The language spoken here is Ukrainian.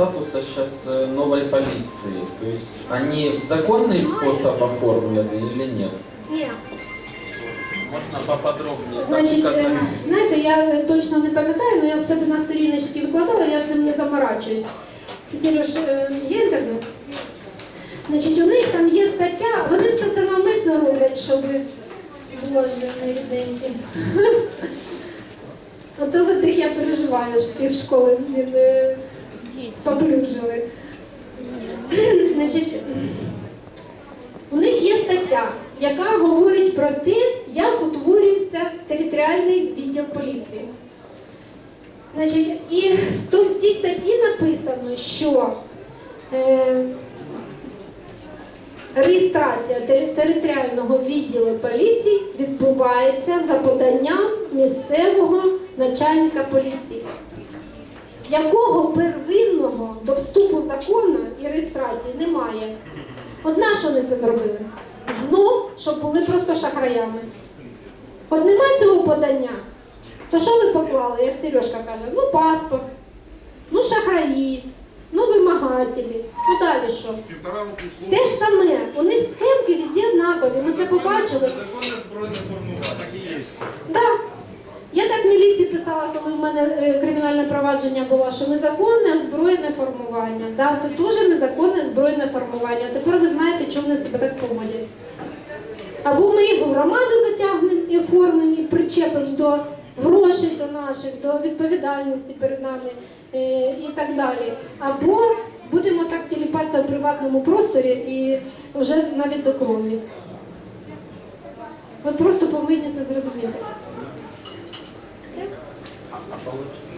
статуса сейчас новой полиции? То есть они в законный способ оформлены или нет? Ні. Можно поподробнее так Значить, сказать? е, знаєте, я е, точно не пам'ятаю, але я в себе на сторіночці викладала, я цим не заморачуюсь. Сереж, е, є інтернет? Значить, у них там є стаття, вони все це навмисно роблять, щоб Боже, рідненькі. Ото за тих я переживаю, що півшколи не поплюжили. Значить, у них є стаття, яка говорить про те, як утворюється територіальний відділ поліції. Значить, і в, тій статті написано, що е, реєстрація територіального відділу поліції відбувається за поданням місцевого начальника поліції. Якого первинного до вступу закону і реєстрації немає. От на що вони це зробили? Знов, щоб були просто шахраями. От нема цього подання. То що ви поклали, як Сережка каже? Ну паспорт, ну шахраї, ну вимагателі. Ну далі що? Те ж саме, у них схемки везде однакові, ми це побачили. Законне збройне формування, так і є. Да. Так міліції писала, коли в мене е, кримінальне провадження було, що незаконне збройне формування. Да, це теж незаконне збройне формування. Тепер ви знаєте, чому вони себе так поводять. Або ми їх в громаду затягнемо і оформимо, і причепимо до грошей до наших, до відповідальності перед нами е, і так далі. Або будемо так тіліпатися в приватному просторі і вже навіть до крові. Ви просто повинні це зрозуміти. Opposed?